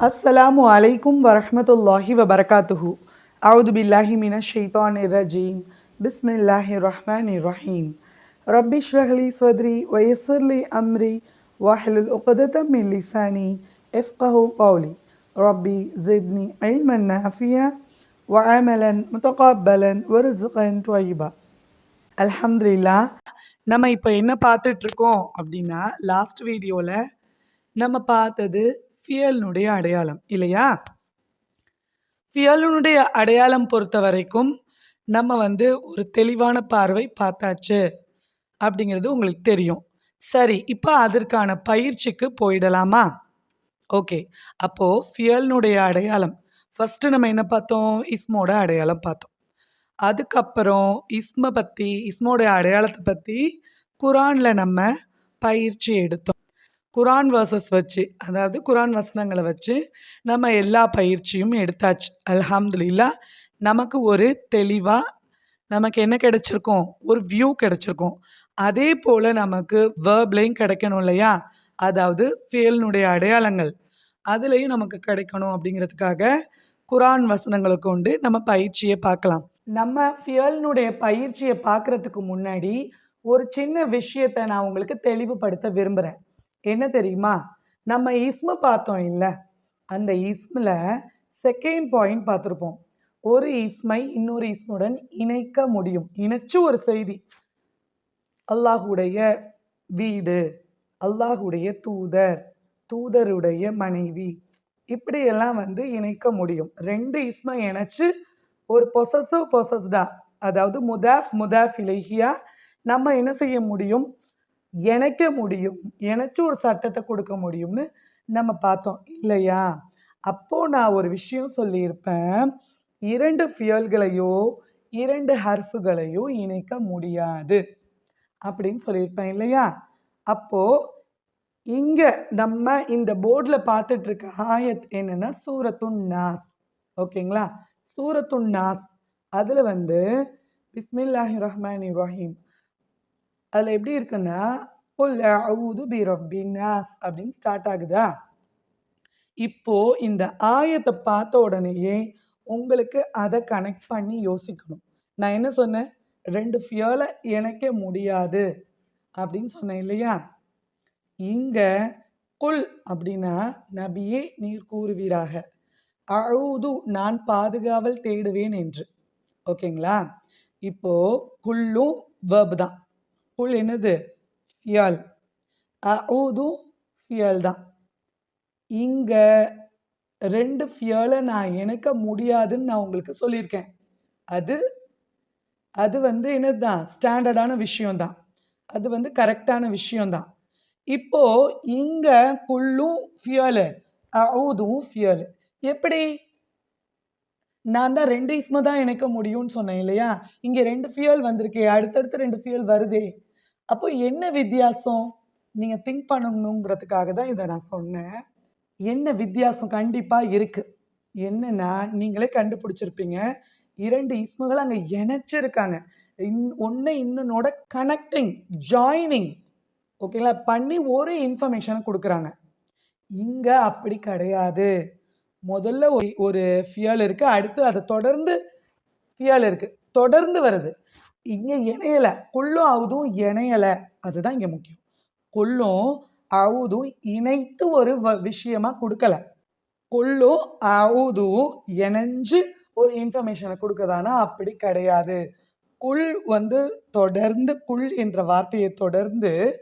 அஸ்ஸலாமு அலைக்கும் வரஹமத்துல்லாஹி வபரகாத்துஹு அவுது பில்லாஹி மின ஷெய்தான் ரஜீம் பிஸ்மில்லாஹி ரஹ்மான் ரஹீம் ரப்பி ஷ்ரஹ்லி ஸ்வத்ரி வயசுர்லி அம்ரி வாஹலுல் உகதத்தம் லிசானி எஃப்கஹு பவுலி ரப்பி ஜித்னி ஐல்மன் நாஃபியா வஅமலன் முத்தகாப்பலன் ஒரு ஜுகன் டுவைபா அல்ஹம்துலில்லா நம்ம இப்போ என்ன பார்த்துட்ருக்கோம் அப்படின்னா லாஸ்ட் வீடியோவில் நம்ம பார்த்தது ஃபியலினுடைய அடையாளம் இல்லையா? ஃபியலினுடைய அடையாளம் பொறுத்த வரைக்கும் நம்ம வந்து ஒரு தெளிவான பார்வை பார்த்தாச்சு அப்படிங்கிறது உங்களுக்கு தெரியும். சரி இப்போ அதற்கான பயிற்சிக்கு போயிடலாமா? ஓகே அப்போது ஃபியலினுடைய அடையாளம். ஃபஸ்ட்டு நம்ம என்ன பார்த்தோம்? இஸ்மோட அடையாளம் பார்த்தோம். அதுக்கப்புறம் இஸ்மை பற்றி இஸ்மோட அடையாளத்தை பற்றி குரானில் நம்ம பயிற்சி எடுத்தோம். குரான் வேர்சஸ் வச்சு அதாவது குரான் வசனங்களை வச்சு நம்ம எல்லா பயிற்சியும் எடுத்தாச்சு. அல்ஹம்துலில்லா நமக்கு ஒரு தெளிவாக நமக்கு என்ன கிடைச்சிருக்கோம்? ஒரு வியூ கிடைச்சிருக்கோம். அதே போல் நமக்கு வேர்ப்லையும் கிடைக்கணும் இல்லையா? அதாவது ஃபேல்னுடைய அடையாளங்கள். அதுலேயும் நமக்கு கிடைக்கணும் அப்படிங்கிறதுக்காக குரான் வசனங்களை கொண்டு நம்ம பயிற்சியை பார்க்கலாம். நம்ம ஃபியல்னுடைய பயிற்சியை பார்க்குறதுக்கு முன்னாடி ஒரு சின்ன விஷயத்தை நான் உங்களுக்கு தெளிவுபடுத்த விரும்புகிறேன் என்ன தெரியுமா? நம்ம இஸ்ம பார்த்தோம் இல்லை? அந்த இஸ்மில் செகண்ட் பாயிண்ட் பார்த்துருப்போம். ஒரு இஸ்மை இன்னொரு இஸ்முடன் இணைக்க முடியும். இணைச்சு ஒரு செய்தி. அல்லாஹுடைய வீடு அல்லாஹுடைய தூதர் தூதருடைய மனைவி இப்படியெல்லாம் வந்து இணைக்க முடியும். ரெண்டு இஸ்மை இணைச்சு ஒரு பொசஸிவ் பொசஸ்டா அதாவது முதாஃப் முதாஃப் இலகியா நம்ம என்ன செய்ய முடியும்? இணைக்க முடியும் இணைச்சு ஒரு சட்டத்தை கொடுக்க முடியும்னு நம்ம பார்த்தோம் இல்லையா? அப்போ நான் ஒரு விஷயம் சொல்லியிருப்பேன். இரண்டு ஃபியல்களையோ இரண்டு ஹர்ஃபுகளையோ இணைக்க முடியாது அப்படின்னு சொல்லியிருப்பேன் இல்லையா? அப்போ இங்க நம்ம இந்த போர்டில் பார்த்துட்டு இருக்க ஆயத் என்னன்னா சூரத்துன் நாஸ் ஓகேங்களா? சூரத்துன் நாஸ். அதில் வந்து பிஸ்மில்லாஹி ரஹ்மான் ரஹீம் அதில் எப்படி இருக்குன்னா புல் அவுது பி ரப்பின் நாஸ் அப்படின்னு ஸ்டார்ட் ஆகுதா? இப்போ இந்த ஆயத்தை பார்த்த உடனேயே உங்களுக்கு அதை கனெக்ட் பண்ணி யோசிக்கணும். நான் என்ன சொன்னேன்? ரெண்டு ஃபியலை இணைக்க முடியாது அப்படின்னு சொன்னேன் இல்லையா? இங்க குல் அப்படின்னா நபியே நீர் கூறுவீராக. அழுது நான் பாதுகாவல் தேடுவேன் என்று. ஓகேங்களா? இப்போ குல்லும் வேர்ப் தான் ஃபுல் என்னது? ஃபியல். அவுது ஃபியல் தான் இங்கே ரெண்டு ஃபியலை நான் இணைக்க முடியாதுன்னு நான் உங்களுக்கு சொல்லியிருக்கேன். அது அது வந்து என்னதுதான்? ஸ்டாண்டர்டான விஷயம்தான். அது வந்து கரெக்டான விஷயம்தான். இப்போ இங்க குள்ளும் ஃபியலு அவுதுவும் ஃபியலு. எப்படி? நான் தான் ரெண்டு இஸ்ம தான் இணைக்க முடியும்னு சொன்னேன் இல்லையா? இங்கே ரெண்டு ஃபியல் வந்திருக்கே அடுத்தடுத்து ரெண்டு ஃபியல் வருதே. அப்போ என்ன வித்தியாசம்? நீங்க திங்க் பண்ணணுங்கிறதுக்காக தான் இதை நான் சொன்னேன். என்ன வித்தியாசம் கண்டிப்பா இருக்கு. என்னன்னா நீங்களே கண்டுபிடிச்சிருப்பீங்க. இரண்டு இஸ்முகள் அங்க இணைச்சிருக்காங்க. இன் ஒன்று இன்னொன்னோட கனெக்டிங் ஜாயினிங் ஓகேங்களா பண்ணி ஒரு இன்ஃபர்மேஷனை கொடுக்குறாங்க. இங்கே அப்படி கிடையாது. முதல்ல ஒரு ஒரு ஃபியல் இருக்கு. அடுத்து அதை தொடர்ந்து ஃபியல் இருக்கு. தொடர்ந்து வருது. இங்கே இணையலை. கொள்ளும் அவுதும் இணையலை. அதுதான் இங்கே முக்கியம். கொள்ளும் அவுதும் இணைத்து ஒரு வ- விஷயமா கொடுக்கல. கொள்ளும் அவுதும் இணைஞ்சு ஒரு இன்ஃபர்மேஷனை கொடுக்கதானா? அப்படி கிடையாது. குள் வந்து தொடர்ந்து குள் என்ற வார்த்தையை தொடர்ந்து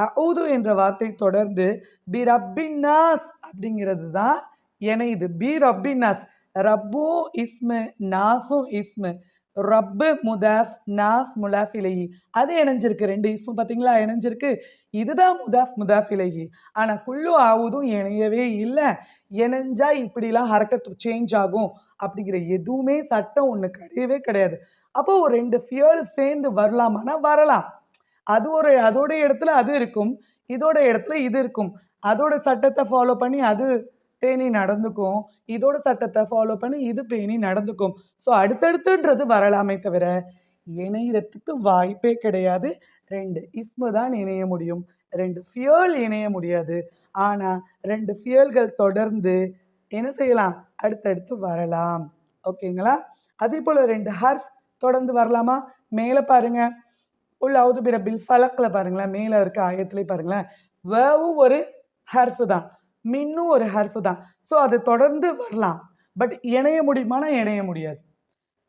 அவுது என்ற வார்த்தை தொடர்ந்து பி ரப்பின்னாஸ் அப்படிங்கிறது தான் இணையுது. பி ரப்பின்னாஸ் ரப்பும் இஸ்மு நாசும் இஸ்மு ரப்பு முதாஃப் நாஸ் முலாஃப் இலகி அது இணைஞ்சிருக்கு. ரெண்டு இஸ்மு பார்த்தீங்களா? இணைஞ்சிருக்கு. இதுதான் முதாஃப் முதாஃப் இலகி ஆனால் குள்ளு ஆவுதும் இணையவே இல்லை. இணைஞ்சா இப்படிலாம் ஹரக்கத்து சேஞ்ச் ஆகும் அப்படிங்கிற எதுவுமே சட்டம் ஒன்று கிடையவே கிடையாது. அப்போ ஒரு ரெண்டு ஃபியர் சேர்ந்து வரலாமான்னா வரலாம். அது ஒரு அதோட இடத்துல அது இருக்கும். இதோட இடத்துல இது இருக்கும். அதோட சட்டத்தை ஃபாலோ பண்ணி அது பேணி நடந்துக்கும். இதோட சட்டத்தை ஃபாலோ பண்ணி இது பேணி நடந்துக்கும். ஸோ அடுத்தடுத்துன்றது வரலாமே தவிர இணையறதுக்கு வாய்ப்பே கிடையாது. ரெண்டு இஸ்மு தான் இணைய முடியும். ரெண்டு ஃபியல் இணைய முடியாது. ஆனால் ரெண்டு ஃபியல்கள் தொடர்ந்து என்ன செய்யலாம்? அடுத்தடுத்து வரலாம். ஓகேங்களா? அதே போல் ரெண்டு ஹர்ஃப் தொடர்ந்து வரலாமா? மேலே பாருங்க. உள்ள அவுது பிரபில் ஃபலக்கில் பாருங்களேன். மேலே இருக்க ஆயத்துலேயே பாருங்களேன். வேவும் ஒரு ஹர்ஃபு தான். மின்னும் ஒரு ஹர்ஃபு தான். ஸோ அது தொடர்ந்து வரலாம். பட் இணைய முடியுமானா இணைய முடியாது.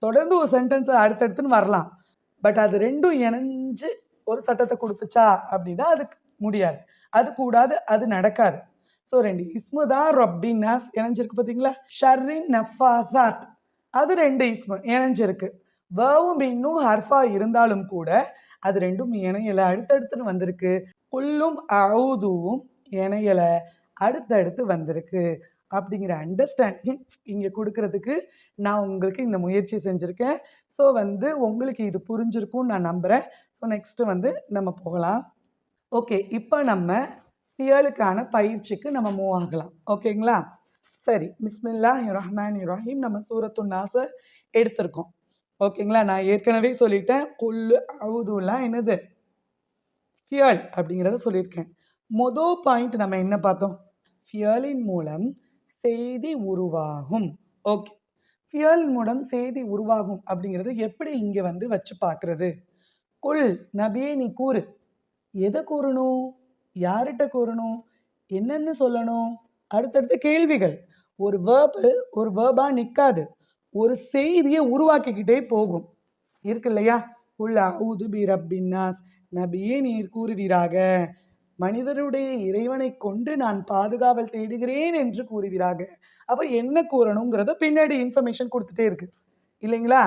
தொடர்ந்து ஒரு சென்டென்ஸ் அடுத்தடுத்துன்னு வரலாம். பட் அது ரெண்டும் இணைஞ்சு ஒரு சட்டத்தை கொடுத்துச்சா அப்படின்னா அதுக்கு முடியாது. அது கூடாது அது நடக்காது. ஸோ ரெண்டு இஸ்மு தான் ரொப்பின் நாஸ் இணைஞ்சிருக்கு பார்த்தீங்களா? ஷர்ரின் நஃபாசாத் அது ரெண்டு இஸ்மு இணைஞ்சிருக்கு. வேவும் இன்னும் ஹர்ஃபா இருந்தாலும் கூட அது ரெண்டும் இணையலை. அடுத்தடுத்துன்னு வந்திருக்கு. புல்லும் அவுதுவும் இணையலை. அடுத்தடுத்து வந்திருக்கு அப்படிங்கிற அண்டர்ஸ்டாண்டிங் இங்கே கொடுக்கறதுக்கு நான் உங்களுக்கு இந்த முயற்சி செஞ்சுருக்கேன். ஸோ வந்து உங்களுக்கு இது புரிஞ்சிருக்கும்னு நான் நம்புகிறேன் ஸோ நெக்ஸ்ட்டு வந்து நம்ம போகலாம். ஓகே இப்போ நம்ம ஃபியலுக்கான பயிற்சிக்கு நம்ம மூவ் ஆகலாம். ஓகேங்களா சரி மிஸ்மில்லா ரஹ்மான் ரஹீம். நம்ம சூரத்து நாசர் எடுத்திருக்கோம். ஓகேங்களா நான் ஏற்கனவே சொல்லிட்டேன். கொல்லு அவுதுலாம் என்னது? ஃபியல் அப்படிங்கிறத சொல்லியிருக்கேன். மொதல் பாயிண்ட் நம்ம என்ன பார்த்தோம்? ஃபியலின் மூலம் செய்தி உருவாகும். ஓகே ஃபியல் மூலம் செய்தி உருவாகும் அப்படிங்கிறது எப்படி இங்கே வந்து வச்சு பார்க்குறது? குல் நபியே நீ கூறு. எதை கூறணும்? யார்கிட்ட கூறணும்? என்னென்னு சொல்லணும்? அடுத்தடுத்த கேள்விகள். ஒரு வேர்பு ஒரு வேர்பாக நிற்காது ஒரு செய்தியை உருவாக்கிக்கிட்டே போகும். இருக்கு இல்லையா? உள்ள அவுது பி ரப்பின்னாஸ் நபியே நீர் கூறுவீராக. மனிதருடைய இறைவனை கொண்டு நான் பாதுகாவல் தேடுகிறேன் என்று கூறுகிறாங்க. அப்போ என்ன கூறணுங்கிறத பின்னாடி இன்ஃபர்மேஷன் கொடுத்துட்டே இருக்கு. இல்லைங்களா?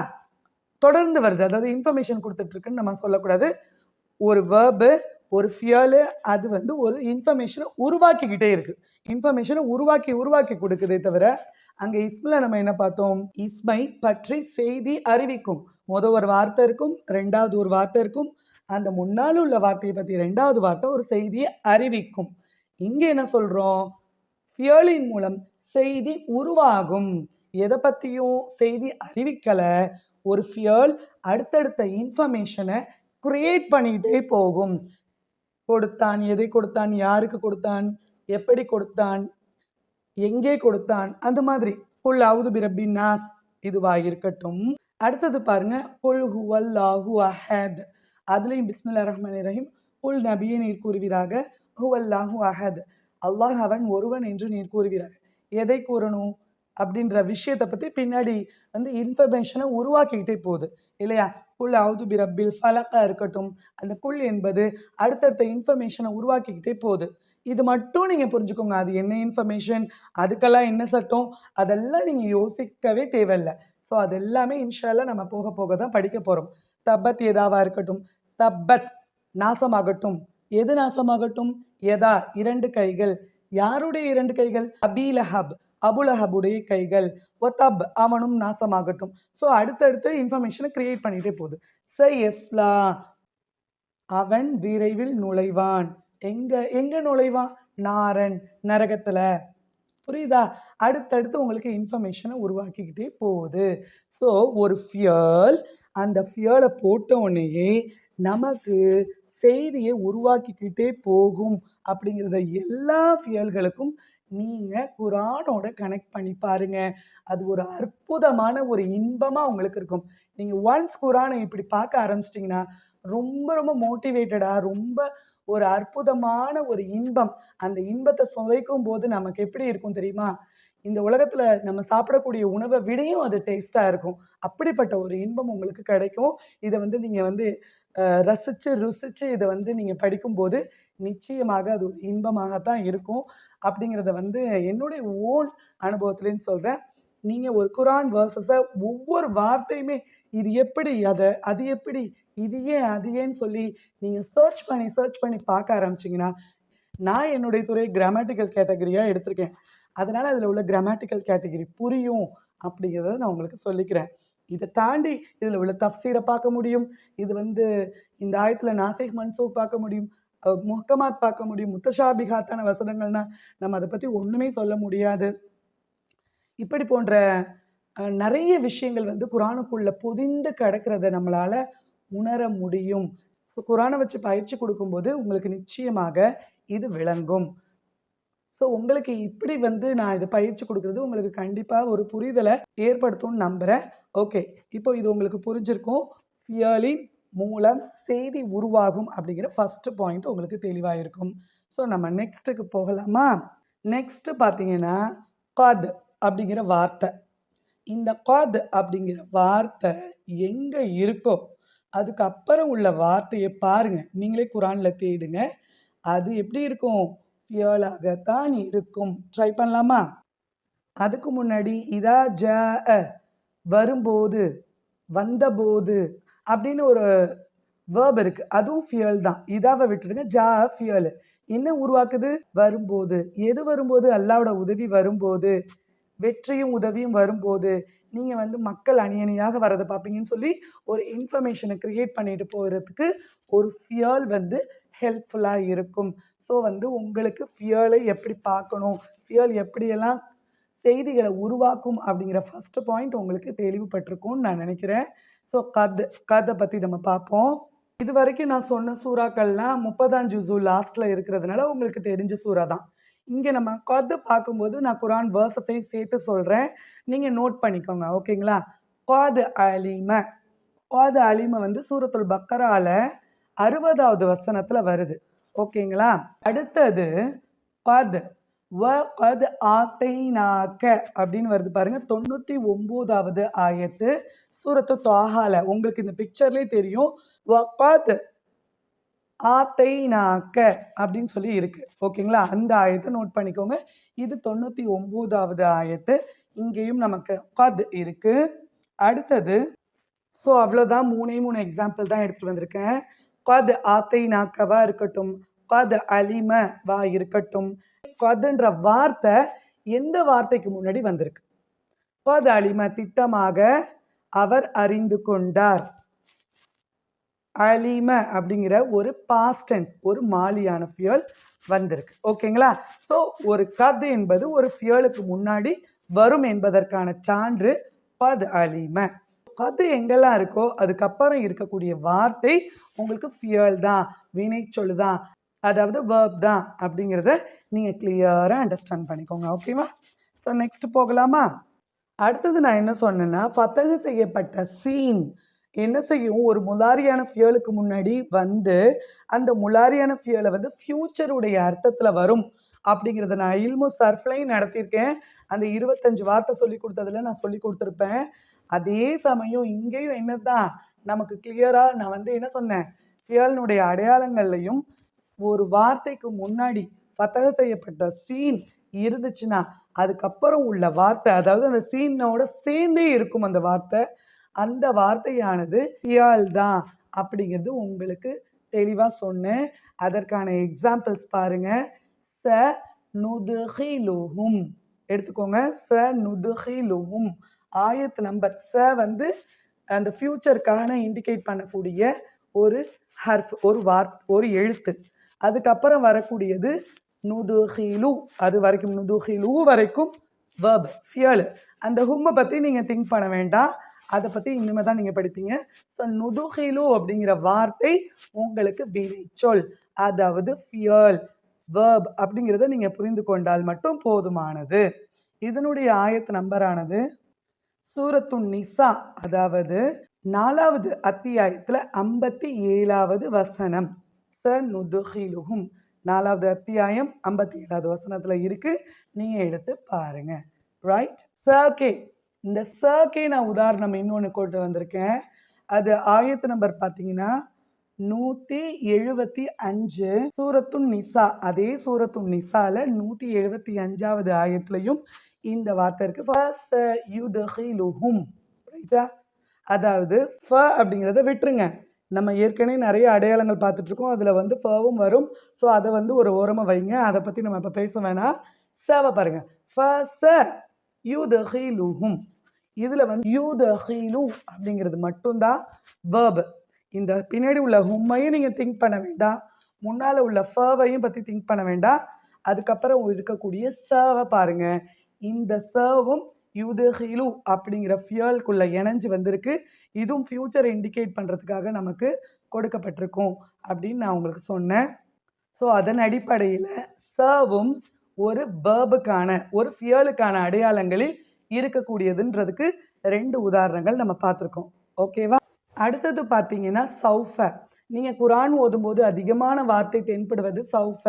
தொடர்ந்து வருது. அதாவது இன்ஃபர்மேஷன் கொடுத்துட்டு இருக்குன்னு நம்ம சொல்லக்கூடாது. ஒரு வேர்பு ஒரு ஃபியலு அது வந்து ஒரு இன்ஃபர்மேஷனை உருவாக்கிக்கிட்டே இருக்கு. இன்ஃபர்மேஷனை உருவாக்கி உருவாக்கி கொடுக்குதே தவிர அங்கே இஸ்மில் நம்ம என்ன பார்த்தோம்? இஸ்மை பற்றி செய்தி அறிவிக்கும். முத ஒரு வார்த்தை இருக்கும் ரெண்டாவது ஒரு வார்த்தை இருக்கும் அந்த முன்னால் உள்ள வார்த்தையை பற்றி ரெண்டாவது வார்த்தை ஒரு செய்தியை அறிவிக்கும். இங்கே என்ன சொல்கிறோம் ஃபியலின் மூலம் செய்தி உருவாகும். எதை பற்றியும் செய்தி அறிவிக்கலை. ஒரு ஃபியல் அடுத்தடுத்த இன்ஃபர்மேஷனை கிரியேட் பண்ணிக்கிட்டே போகும். கொடுத்தான் எதை கொடுத்தான் யாருக்கு கொடுத்தான் எப்படி கொடுத்தான் எங்கே கொடுத்தான் அந்த மாதிரி. புல் அவுது பிரபி நாஸ் இதுவாக இருக்கட்டும் அடுத்தது பாருங்க புல் ஹுவல்லாஹு அஹத். அதுலேயும் பிஸ்மில்லா ரஹ்மான் ரஹீம் உல் நபியை நீர் கூறுவீராக ஹுவல்லாஹு அஹத். அல்லாஹ் அவன் ஒருவன் என்று நீர் கூறுவீராக. எதை கூறணும்? அப்படின்ற விஷயத்தை பற்றி பின்னாடி வந்து இன்ஃபர்மேஷனை உருவாக்கிக்கிட்டே போகுது. இல்லையா? குல் அவுது பிரபில் ஃபலக்கா இருக்கட்டும் அந்த குல் என்பது அடுத்தடுத்த இன்ஃபர்மேஷனை உருவாக்கிக்கிட்டே போகுது. இது மட்டும் நீங்கள் புரிஞ்சுக்கோங்க. அது என்ன இன்ஃபர்மேஷன் அதுக்கெல்லாம் என்ன சட்டம்? அதெல்லாம் நீங்கள் யோசிக்கவே தேவையில்லை. ஸோ அது எல்லாமே இன்ஷால்லாம் நம்ம போக போக தான் படிக்க போகிறோம் தப்பத் ஏதாவா இருக்கட்டும். தப்பத் நாசமாகட்டும். எது நாசமாகட்டும்? எதா இரண்டு கைகள். யாருடைய இரண்டு கைகள்? அபீலஹப் அபுலஹபுடைய கைகள். ஒத்தப் அவனும் நாசமாகட்டும். ஸோ அடுத்தடுத்து இன்ஃபர்மேஷனை கிரியேட் பண்ணிட்டே போகுது. ச எஸ்லா அவன் விரைவில் நுழைவான். எங்க எங்க நுழைவான்? நாரன் நரகத்துல. புரியுதா? அடுத்தடுத்து உங்களுக்கு இன்ஃபர்மேஷனை உருவாக்கிக்கிட்டே போகுது. ஸோ ஒரு ஃபியல் அந்த ஃபியலை போட்ட உடனேயே நமக்கு செய்தியை உருவாக்கிக்கிட்டே போகும். அப்படிங்கிறத எல்லா ஃபியல்களுக்கும் நீங்கள் குரானோட கனெக்ட் பண்ணி பாருங்க. அது ஒரு அற்புதமான ஒரு இன்பமாக உங்களுக்கு இருக்கும். நீங்கள் ஒன்ஸ் குரானை இப்படி பார்க்க ஆரம்பிச்சிட்டிங்கன்னா ரொம்ப ரொம்ப மோட்டிவேட்டடாக ரொம்ப ஒரு அற்புதமான ஒரு இன்பம். அந்த இன்பத்தை சுவைக்கும் போது நமக்கு எப்படி இருக்கும் தெரியுமா? இந்த உலகத்தில் நம்ம சாப்பிடக்கூடிய உணவை விடையும் அது டேஸ்ட்டாக இருக்கும். அப்படிப்பட்ட ஒரு இன்பம் உங்களுக்கு கிடைக்கும். இதை வந்து நீங்கள் வந்து ரசித்து ரசிச்சு ருசிச்சு இதை வந்து நீங்கள் படிக்கும்போது நிச்சயமாக அது ஒரு இன்பமாகத்தான் இருக்கும். அப்படிங்கிறத வந்து என்னுடைய ஓன் அனுபவத்துலேருந்து சொல்கிறேன் நீங்கள் ஒரு குரான் வேர்சஸை ஒவ்வொரு வார்த்தையுமே இது எப்படி அதை அது எப்படி இது ஏன் அது ஏன்னு சொல்லி நீங்கள் சர்ச் பண்ணி சர்ச் பண்ணி பார்க்க ஆரம்பிச்சிங்கன்னா நான் என்னுடைய துறை கிராமட்டிக்கல் கேட்டகரியாக எடுத்திருக்கேன். அதனால் அதில் உள்ள கிராமட்டிக்கல் கேட்டகரி புரியும் அப்படிங்கிறத நான் உங்களுக்கு சொல்லிக்கிறேன். இதை தாண்டி இதில் உள்ள தஃசீரை பார்க்க முடியும். இது வந்து இந்த ஆயத்தில் நாசிக் மன்சூக் பார்க்க முடியும். அஹ் பார்க்க முடியும். முத்தஷாபிகாத்தான வசனங்கள்னா நம்ம அதை பற்றி ஒன்றுமே சொல்ல முடியாது. இப்படி போன்ற நிறைய விஷயங்கள் வந்து குரானுக்குள்ள பொதிந்து கிடக்கிறத நம்மளால் உணர முடியும். ஸோ குரானை வச்சு பயிற்சி கொடுக்கும்போது உங்களுக்கு நிச்சயமாக இது விளங்கும். ஸோ உங்களுக்கு இப்படி வந்து நான் இதை பயிற்சி கொடுக்குறது உங்களுக்கு கண்டிப்பாக ஒரு புரிதலை ஏற்படுத்தும்னு நம்புகிறேன் ஓகே இப்போ இது உங்களுக்கு புரிஞ்சிருக்கும். ஃபியலின் மூலம் செய்தி உருவாகும் அப்படிங்கிற ஃபஸ்ட்டு பாயிண்ட் உங்களுக்கு தெளிவாக இருக்கும் ஸோ நம்ம நெக்ஸ்ட்டுக்கு போகலாமா? நெக்ஸ்ட்டு பார்த்தீங்கன்னா கத் அப்படிங்கிற வார்த்தை. இந்த கத் அப்படிங்கிற வார்த்தை எங்கே இருக்கோ அதுக்கப்புறம் உள்ள வார்த்தையை பாருங்கள் நீங்களே குரானில் தேடுங்க. அது எப்படி இருக்கும்? ஃபியலாகத்தான் இருக்கும். ட்ரை பண்ணலாமா? அதுக்கு முன்னாடி இதா ஜ வரும்போது வந்தபோது அப்படின்னு ஒரு வேர்ப் இருக்கு. அதுவும் ஃபியல் தான். இதாவை விட்டுடுங்க ஜா ஃபியல் என்ன உருவாக்குது? வரும்போது. எது வரும்போது? அல்லாவோட உதவி வரும்போது. வெற்றியும் உதவியும் வரும்போது. நீங்கள் வந்து மக்கள் அணி அணியாக வரதை பார்ப்பீங்கன்னு சொல்லி ஒரு இன்ஃபர்மேஷனை க்ரியேட் பண்ணிட்டு போகிறதுக்கு ஒரு ஃபியல் வந்து ஹெல்ப்ஃபுல்லாக இருக்கும். ஸோ வந்து உங்களுக்கு ஃபியலை எப்படி பார்க்கணும்? ஃபியல் எப்படியெல்லாம் செய்திகளை உருவாக்கும் அப்படிங்கிற ஃபர்ஸ்ட் பாயிண்ட் உங்களுக்கு தெளிவுபட்டிருக்கும்னு நான் நினைக்கிறேன். ஸோ கத் கதை பற்றி நம்ம பார்ப்போம். இது வரைக்கும் நான் சொன்ன சூறாக்கள்லாம் முப்பதாஞ்சு ஜூ லாஸ்ட்டில் இருக்கிறதுனால உங்களுக்கு தெரிஞ்ச சூறா தான். இங்கே நம்ம கது பார்க்கும்போது நான் குரான் வேர்சஸையும் சேர்த்து சொல்கிறேன் நீங்கள் நோட் பண்ணிக்கோங்க ஓகேங்களா காது அலிம காது அலிம வந்து சூரத்துல் பக்கரால அறுபதாவது வசனத்தில் வருது. ஓகேங்களா? அடுத்தது கத் வ கத் ஆத்தைனாக்க அப்படின்னு வருது பாருங்க. தொண்ணூற்றி ஒம்போதாவது ஆயத்து சூரத்து தொஹால உங்களுக்கு இந்த பிக்சர்லேயே தெரியும். வ கத் ஆத்தைனாக்க அப்படின்னு சொல்லி இருக்கு. ஓகேங்களா? அந்த ஆயத்தை நோட் பண்ணிக்கோங்க. இது தொண்ணூற்றி ஒம்போதாவது ஆயத்து. இங்கேயும் நமக்கு கத் இருக்கு. அடுத்தது ஸோ அவ்வளோதான் மூணே மூணு எக்ஸாம்பிள் தான் எடுத்துகிட்டு வந்திருக்கேன். கத் ஆத்தைனாக்கவா இருக்கட்டும் கத் அலிம வா இருக்கட்டும். கதுன்ற வார்த்தை எந்த வார்த்தைக்கு முன்னாடி வந்திருக்கு? கத் அலிம திட்டமாக அவர் அறிந்து கொண்டார். அலிம அப்படிங்கிற ஒரு பாஸ்டன்ஸ் ஒரு மாலியான ஃபியல் வந்திருக்கு. ஓகேங்களா ஸோ ஒரு கதை என்பது ஒரு ஃபியலுக்கு முன்னாடி வரும் என்பதற்கான சான்று பத் அலிம. கது எங்கெல்லாம் இருக்கோ அதுக்கப்புறம் இருக்கக்கூடிய வார்த்தை உங்களுக்கு ஃபியல் தான் வினை சொல்லு தான் அதாவது வேர்ப் தான் அப்படிங்கிறத நீங்கள் கிளியராக அண்டர்ஸ்டாண்ட் பண்ணிக்கோங்க ஓகேவா ஸோ நெக்ஸ்ட் போகலாமா? அடுத்தது நான் என்ன சொன்னேன்னா ஃபத்தகு செய்யப்பட்ட சீன் என்ன செய்யும்? ஒரு முலாரியான ஃபியலுக்கு முன்னாடி வந்து அந்த முலாரியான ஃபியலை வந்து ஃப்யூச்சருடைய அர்த்தத்தில் வரும் அப்படிங்கிறத நான் இல்மு சர்ஃப்லையும் நடத்தியிருக்கேன். அந்த இருபத்தஞ்சு வார்த்தை சொல்லி கொடுத்ததுல நான் சொல்லி கொடுத்துருப்பேன். அதே சமயம் இங்கேயும் என்னதான்? நமக்கு கிளியரா நான் வந்து என்ன சொன்னேன்? ஃபியலினுடைய அடையாளங்கள்லையும் ஒரு வார்த்தைக்கு முன்னாடி ஃபத்தக செய்யப்பட்ட சீன் இருந்துச்சுன்னா அதுக்கப்புறம் உள்ள வார்த்தை அதாவது அந்த சீனோட சேர்ந்தே இருக்கும் அந்த வார்த்தை அந்த வார்த்தையானது ஃபியால் தான் அப்படிங்கிறது உங்களுக்கு தெளிவாக சொன்னேன். அதற்கான எக்ஸாம்பிள்ஸ் பாருங்க. ச நுதுகிலுஹும் எடுத்துக்கோங்க. ச நுதுகிலுஹும் ஆயத் நம்பர் ச வந்து அந்த ஃப்யூச்சருக்கான இண்டிகேட் பண்ணக்கூடிய ஒரு ஹர்ஃப் ஒரு வார் ஒரு எழுத்து. அதுக்கப்புறம் வரக்கூடியது நுதுகிலு அது வரைக்கும் நுதுஹிலு வரைக்கும் வேர்ப் ஃபியல் அந்த ஹும்மை பற்றி நீங்கள் திங்க் பண்ண வேண்டாம். அதை பற்றி இனிமேல் தான் நீங்கள் படிப்பீங்க. ஸோ நுதுஹிலு அப்படிங்கிற வார்த்தை உங்களுக்கு வினைச்சொல் அதாவது ஃபியல் வேர்ப் அப்படிங்கிறத நீங்கள் புரிந்து கொண்டால் மட்டும் போதுமானது. இதனுடைய ஆயத்து நம்பரானது சூரத்துன் நிசா அதாவது நாலாவது அத்தியாயத்தில் ஐம்பத்தி ஏழாவது வசனம். ச நுதுகிலுகும் நாலாவது அத்தியாயம் ஐம்பத்தி ஏழாவது வசனத்தில் இருக்குது நீங்கள் எடுத்து பாருங்க. ரைட் சர்கே இந்த சர்கே நான் உதாரணம் இன்னொன்று கொண்டு வந்திருக்கேன். அது ஆயத்து நம்பர் பார்த்தீங்கன்னா நூற்றி எழுபத்தி அஞ்சு சூரத்துன் நிசா. அதே சூரத்துன் நிசால நூற்றி எழுபத்தி அஞ்சாவது ஆயத்துலையும் இந்த வார்த்தை இருக்கு. ரைட்டா அதாவது ஃப அப்படிங்கிறத விட்டுருங்க. நம்ம ஏற்கனவே நிறைய அடையாளங்கள் பார்த்துட்டு இருக்கோம் அதில் வந்து ஃபவும் வரும். ஸோ அதை வந்து ஒரு ஓரமாக வைங்க. அதை பற்றி நம்ம இப்போ பேச வேணாம். சேவை பாருங்க. ஃப ச யுதஹிலுஹும் இதில் வந்து யூதஹிலு அப்படிங்கிறது மட்டும்தான். வேர்பு இந்த பின்னாடி உள்ள ஹும்மையும் நீங்கள் திங்க் பண்ண வேண்டாம். முன்னால் உள்ள ஃபர்வையும் பற்றி திங்க் பண்ண வேண்டாம். அதுக்கப்புறம் இருக்கக்கூடிய சர்வை பாருங்கள் இந்த சர்வும் யூதஹிலு அப்படிங்கிற ஃபியல்குள்ளே இணைஞ்சு வந்திருக்கு. இதுவும் ஃப்யூச்சரை இண்டிகேட் பண்ணுறதுக்காக நமக்கு கொடுக்கப்பட்டிருக்கும் அப்படின்னு நான் உங்களுக்கு சொன்னேன். ஸோ அதன் அடிப்படையில் சர்வும் ஒரு வேர்புக்கான ஒரு ஃபியலுக்கான அடையாளங்களில் இருக்கக்கூடியதுன்றதுக்கு ரெண்டு உதாரணங்கள் நம்ம பார்த்துருக்கோம். ஓகேவா அடுத்தது பார்த்தீங்கன்னா சௌஃப. நீங்கள் குரான் ஓதும்போது அதிகமான வார்த்தை தென்படுவது சௌஃப.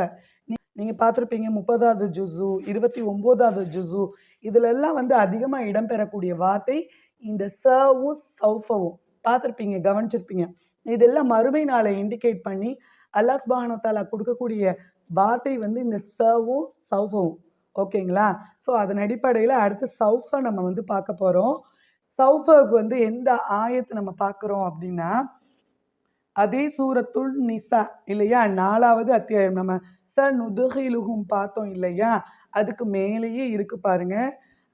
நீங்கள் பார்த்துருப்பீங்க முப்பதாவது ஜுசு இருபத்தி ஒம்போதாவது ஜுசு இதிலெல்லாம் வந்து அதிகமாக இடம்பெறக்கூடிய வார்த்தை இந்த சவும் சௌஃபவும். பார்த்துருப்பீங்க கவனிச்சிருப்பீங்க. இதெல்லாம் மறுமை நாளை இண்டிகேட் பண்ணி அல்லாஹ் சுப்ஹானஹு கொடுக்கக்கூடிய வார்த்தை வந்து இந்த சவும் சௌஃபவும். ஓகேங்களா? ஸோ அதன் அடிப்படையில் அடுத்து சௌஃபை நம்ம வந்து பார்க்க போகிறோம் சௌஃபுக்கு வந்து எந்த ஆயத்தை நம்ம பார்க்குறோம் அப்படின்னா அதே சூரத்துல் நிசா இல்லையா? நாலாவது அத்தியாயம். நம்ம ச நுதுகிலுகும் பார்த்தோம் இல்லையா? அதுக்கு மேலேயே இருக்கு பாருங்க.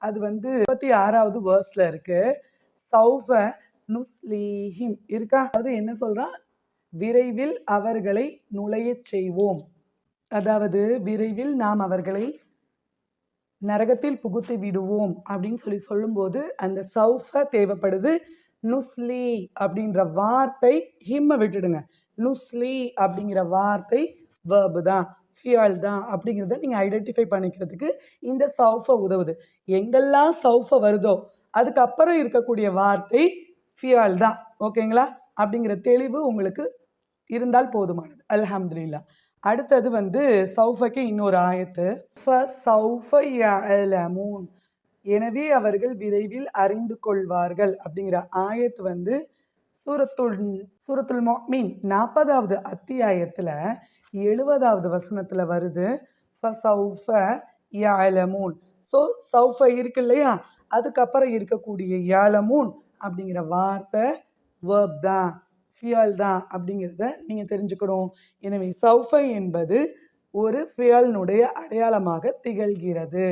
அது வந்து முப்பத்தி ஆறாவது வேர்ஸ்ல இருக்கு. சௌஃப நுஸ்லீஹிம். இருக்கா? அது என்ன சொல்றான் விரைவில் அவர்களை நுழையச் செய்வோம். அதாவது விரைவில் நாம் அவர்களை நரகத்தில் புகுத்து விடுவோம் அப்படின்னு சொல்லி சொல்லும்போது அந்த சௌஃப தேவைப்படுது. நுஸ்லி அப்படின்ற வார்த்தை ஹிம்ம விட்டுடுங்க. நுஸ்லி அப்படிங்கிற வார்த்தை வேர்பு தான் ஃபியால் தான் அப்படிங்கிறத நீங்கள் ஐடென்டிஃபை பண்ணிக்கிறதுக்கு இந்த சௌஃப உதவுது. எங்கெல்லாம் சௌஃப வருதோ அதுக்கப்புறம் இருக்கக்கூடிய வார்த்தை ஃபியால் தான். ஓகேங்களா அப்படிங்கிற தெளிவு உங்களுக்கு இருந்தால் போதுமானது. அல்ஹம்துலில்லாஹ் அடுத்தது வந்து சௌஃபக்கு இன்னொரு ஆயத்து. ஃபசௌஃப எனவே அவர்கள் விரைவில் அறிந்து கொள்வார்கள் அப்படிங்கிற ஆயத்து வந்து சூரத்துல் சூரத்துல் மீன் நாற்பதாவது அத்தியாயத்தில் எழுபதாவது வசனத்தில் வருது. ஃபசௌஃப ஸோ சௌஃப இருக்கு இல்லையா? அதுக்கப்புறம் இருக்கக்கூடிய யாலமூன் அப்படிங்கிற வார்த்தை வேர்ப் தான். ஃபியால் தான் அப்படிங்கிறத நீங்கள் தெரிஞ்சுக்கணும். எனவே சௌஃபை என்பது ஒரு ஃபியல்னுடைய அடையாளமாக திகழ்கிறது.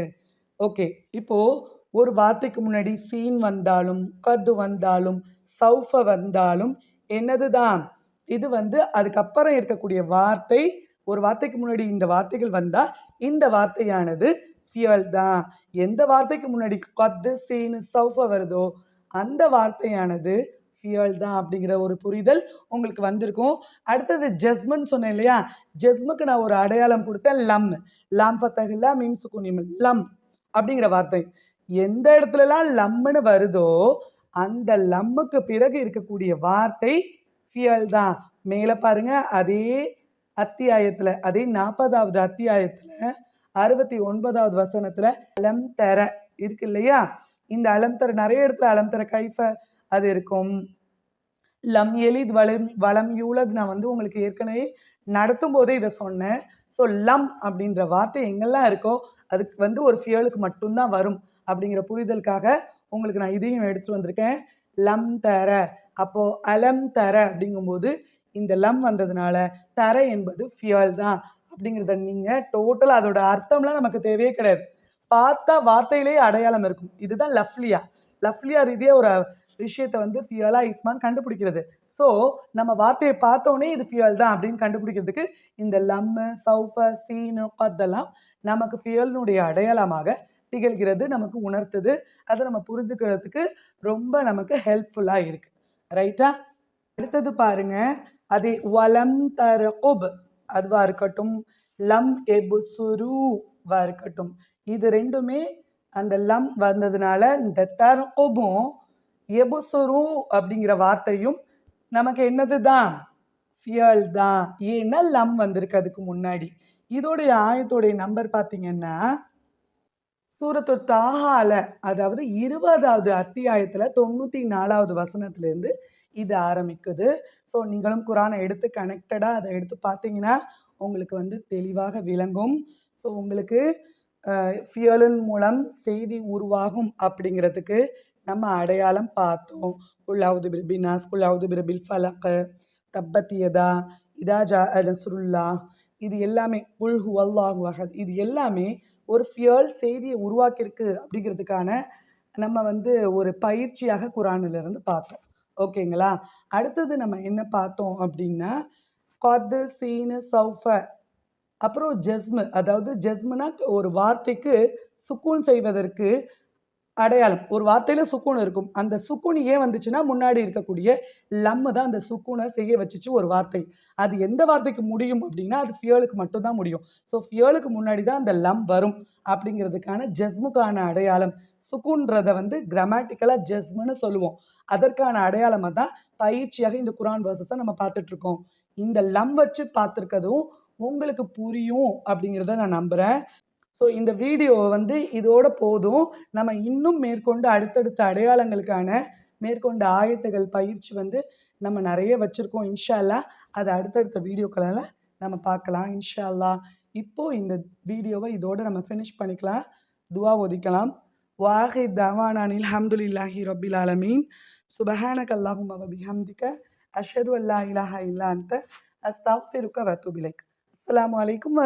ஓகே இப்போது ஒரு வார்த்தைக்கு முன்னாடி சீன் வந்தாலும் கது வந்தாலும் சௌஃப வந்தாலும் என்னது தான் இது வந்து அதுக்கப்புறம் இருக்கக்கூடிய வார்த்தை. ஒரு வார்த்தைக்கு முன்னாடி இந்த வார்த்தைகள் வந்தால் இந்த வார்த்தையானது ஃபியல் தான். எந்த வார்த்தைக்கு முன்னாடி கத்து சீனு சௌஃப வருதோ அந்த வார்த்தையானது ஃபியல் தான் அப்படிங்கிற ஒரு புரிதல் உங்களுக்கு வந்திருக்கும். அடுத்தது ஜஸ்மன் சொன்னேன் இல்லையா? ஜஸ்முக்கு நான் ஒரு அடையாளம் கொடுத்தேன் லம். லம் ஃபத்தஹில்லா மீம் குனிம் லம் அப்படிங்கிற வார்த்தை. எந்த இடத்துலலாம் லம்முன்னு வருதோ அந்த லம்முக்கு பிறகு இருக்கக்கூடிய வார்த்தை ஃபியல் தான். மேலே பாருங்க அதே அத்தியாயத்தில் அதே நாற்பதாவது அத்தியாயத்தில் அறுபத்தி ஒன்பதாவது வசனத்தில் அலம் தர இருக்கு இல்லையா? இந்த அலம் தர நிறைய இடத்துல அலம் தர கைஃப அது இருக்கும். லம் எலித் வளம் வளம் யூலத் நான் வந்து உங்களுக்கு ஏற்கனவே நடத்தும் போதே இதை சொன்னேன். ஸோ லம் அப்படின்ற வார்த்தை எங்கெல்லாம் இருக்கோ அதுக்கு வந்து ஒரு ஃபியலுக்கு மட்டும்தான் வரும் அப்படிங்கிற புரிதலுக்காக உங்களுக்கு நான் இதையும் எடுத்துட்டு வந்திருக்கேன். லம் தர. அப்போ அலம் தர அப்படிங்கும்போது இந்த லம் வந்ததுனால தர என்பது ஃபியல் தான் அப்படிங்கிறத நீங்கள் டோட்டலாக அதோட அர்த்தம்லாம் நமக்கு தேவையே கிடையாது. பார்த்தா வார்த்தையிலேயே அடையாளம் இருக்கும். இதுதான் லஃப்லியா. லஃப்லியா ரீதியாக ஒரு விஷயத்தை வந்து ஃபியலா இஸ்மான் கண்டுபிடிக்கிறது. ஸோ நம்ம வார்த்தையை பார்த்தோன்னே இது ஃபியல் தான் அப்படின்னு கண்டுபிடிக்கிறதுக்கு இந்த லம்மு சௌஃப சீனு கத்தெல்லாம் நமக்கு ஃபியல்னுடைய அடையாளமாக திகழ்கிறது நமக்கு உணர்த்துது. அதை நம்ம புரிஞ்சுக்கிறதுக்கு ரொம்ப நமக்கு ஹெல்ப்ஃபுல்லாக இருக்கு. ரைட்டா அடுத்தது பாருங்க. அதே வலம் தர ஒப் அதுவா இருக்கட்டும். லம் எபு சுருவா இருக்கட்டும். இது ரெண்டுமே அந்த லம் வந்ததுனால இந்த தரகொபும் எபுசுரு அப்படிங்கிற வார்த்தையும் நமக்கு என்னது தான் ஃபியல் தான் ஏன்னா லம் வந்திருக்கு அதுக்கு முன்னாடி. இதோடைய ஆயத்தோடைய நம்பர் பார்த்தீங்கன்னா சூரத்து தாகால அதாவது இருபதாவது அத்தியாயத்துல தொண்ணூத்தி நாலாவது வசனத்துல இருந்து இது ஆரம்பிக்குது. ஸோ நீங்களும் குரானை எடுத்து கனெக்டடாக அதை எடுத்து பார்த்தீங்கன்னா உங்களுக்கு வந்து தெளிவாக விளங்கும். ஸோ உங்களுக்கு ஃபியலின் மூலம் செய்தி உருவாகும் அப்படிங்கிறதுக்கு நம்ம அடையாளம் பார்த்தோம். குல்லாவுது பிர்பினாஸ் குல்லாவுது பிரபில் ஃபலக் தப்பத்தியதா இதா ஜா நசுருல்லா இது எல்லாமே குல் ஹுவல்லாஹு அஹத். இது எல்லாமே ஒரு ஃபியல் செய்தியை உருவாக்கியிருக்கு அப்படிங்கிறதுக்கான நம்ம வந்து ஒரு பயிற்சியாக குரானில் இருந்து பார்த்தோம். ஓகேங்களா? அடுத்தது நம்ம என்ன பார்த்தோம் அப்படின்னா கது சீனு சௌஃப. அப்புறம் ஜஸ்மு. அதாவது ஜஸ்முனா ஒரு வார்த்தைக்கு சுக்கூன் செய்வதற்கு அடையாளம். ஒரு வார்த்தையில சுக்கூன் இருக்கும். அந்த சுக்குன் ஏன் வந்துச்சுன்னா முன்னாடி இருக்கக்கூடிய லம்மு தான் அந்த சுக்கூனை செய்ய வச்சுச்சு ஒரு வார்த்தை. அது எந்த வார்த்தைக்கு முடியும் அப்படின்னா அது ஃபியலுக்கு மட்டும்தான் முடியும். ஸோ ஃபியலுக்கு முன்னாடி தான் அந்த லம் வரும் அப்படிங்கிறதுக்கான ஜஸ்முக்கான அடையாளம். சுக்குன்றதை வந்து கிராமட்டிக்கலாக ஜஸ்முன்னு சொல்லுவோம். அதற்கான அடையாளமாக தான் பயிற்சியாக இந்த குரான் வர்சஸை நம்ம பார்த்துட்டு இருக்கோம் இந்த லம் வச்சு பார்த்துருக்கதும் உங்களுக்கு புரியும் அப்படிங்கிறத நான் நம்புகிறேன் ஸோ இந்த வீடியோவை வந்து இதோட போதும். நம்ம இன்னும் மேற்கொண்டு அடுத்தடுத்த அடையாளங்களுக்கான மேற்கொண்ட ஆயத்துகள் பயிற்சி வந்து நம்ம நிறைய வச்சுருக்கோம். இன்ஷால்லா அதை அடுத்தடுத்த வீடியோக்களில் நம்ம பார்க்கலாம். இன்ஷா அல்லாஹ் இந்த வீடியோவை இதோட நம்ம ஃபினிஷ் பண்ணிக்கலாம். துவா ஒதிக்கலாம். வாஹி தவானானில் அல்ஹம்துலில்லாஹி ரபில் ஆலமீன். சுபஹானக அல்லாஹும்ம வ பிஹம்திக. அஷது அல்லா இலாஹா இல்லா அன்த. அஸ்தக்ஃபிருக்க வ அத்தூபு இலைக். அஸ்ஸலாமு அலைக்கும்